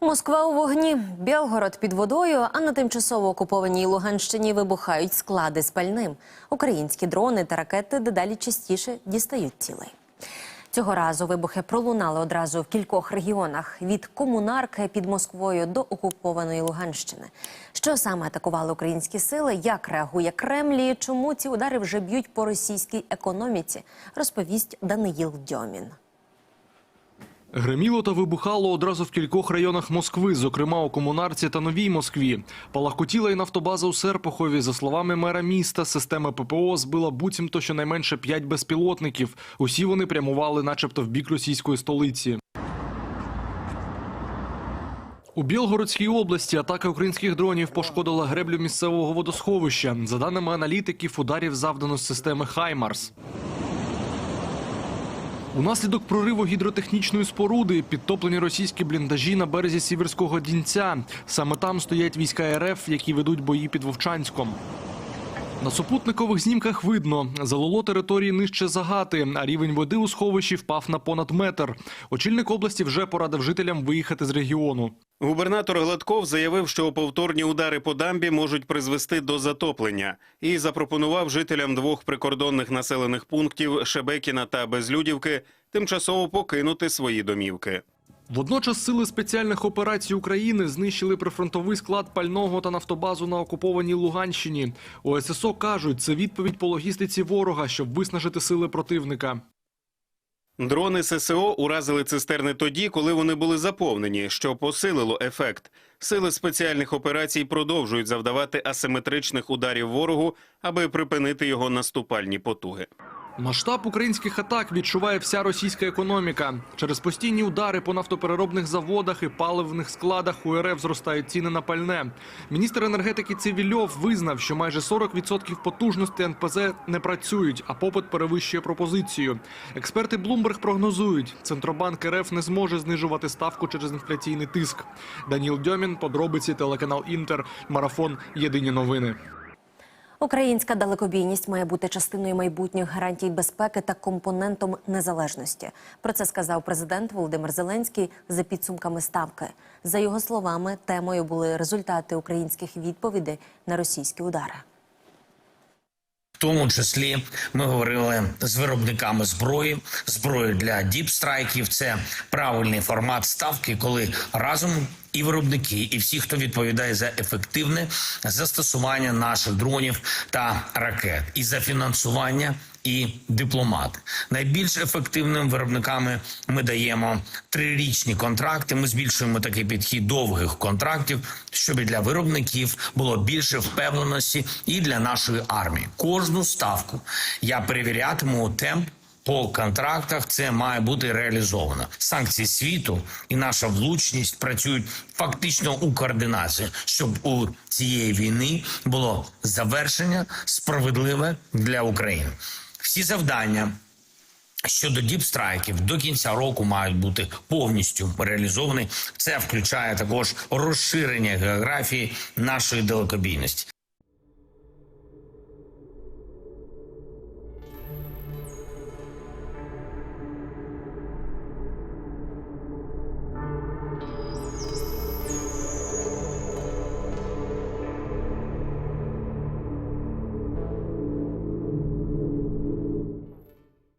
Москва у вогні, Білгород під водою, а на тимчасово окупованій Луганщині вибухають склади з пальним. Українські дрони та ракети дедалі частіше дістають цілей. Цього разу вибухи пролунали одразу в кількох регіонах від комунарки під Москвою до окупованої Луганщини. Що саме атакували українські сили? Як реагує Кремль? і Чому ці удари вже б'ють по російській економіці? Розповість Даниїл Дьомін. Гриміло та вибухало одразу в кількох районах Москви, зокрема у Комунарці та Новій Москві. Палахкотіла і нафтобаза у Серпухові. За словами мера міста, система ППО збила буцімто щонайменше п'ять безпілотників. Усі вони прямували, начебто, в бік російської столиці. У Білгородській області атака українських дронів пошкодила греблю місцевого водосховища. За даними аналітиків, ударів завдано з системи «Хаймарс». Унаслідок прориву гідротехнічної споруди підтоплені російські бліндажі на березі Сіверського Дінця. Саме там стоять війська РФ, які ведуть бої під Вовчанськом. На супутникових знімках видно, залило території нижче загати, а рівень води у сховищі впав на понад метр. Очільник області вже порадив жителям виїхати з регіону. Губернатор Гладков заявив, що повторні удари по дамбі можуть призвести до затоплення, і запропонував жителям двох прикордонних населених пунктів Шебекіна та Безлюдівки тимчасово покинути свої домівки. Водночас сили спеціальних операцій України знищили прифронтовий склад пального та нафтобазу на окупованій Луганщині. У ССО кажуть, це відповідь по логістиці ворога, щоб виснажити сили противника. Дрони ССО уразили цистерни тоді, коли вони були заповнені, що посилило ефект. Сили спеціальних операцій продовжують завдавати асиметричних ударів ворогу, аби припинити його наступальні потуги. Масштаб українських атак відчуває вся російська економіка. Через постійні удари по нафтопереробних заводах і паливних складах у РФ зростають ціни на пальне. Міністр енергетики Цивільов визнав, що майже 40% потужностей НПЗ не працюють, а попит перевищує пропозицію. Експерти Bloomberg прогнозують, центробанк РФ не зможе знижувати ставку через інфляційний тиск. Даніл Дьомін, подробиці, телеканал Інтер, марафон. Єдині новини. Українська далекобійність має бути частиною майбутніх гарантій безпеки та компонентом незалежності. Про це сказав президент Володимир Зеленський за підсумками ставки. За його словами, темою були результати українських відповідей на російські удари. В тому числі ми говорили з виробниками зброї, зброї для діпстрайків. Це правильний формат ставки, коли разом і виробники, і всі, хто відповідає за ефективне застосування наших дронів та ракет, і за фінансування. І дипломати найбільш ефективним виробниками ми даємо трирічні контракти. Ми збільшуємо такий підхід довгих контрактів, щоб для виробників було більше впевненості і для нашої армії. Кожну ставку я перевірятиму темп. По контрактах це має бути реалізовано. Санкції світу і наша влучність працюють фактично у координації, щоб у цієї війни було завершення справедливе для України. Всі завдання щодо діпстрайків до кінця року мають бути повністю реалізовані. Це включає також розширення географії нашої далекобійності.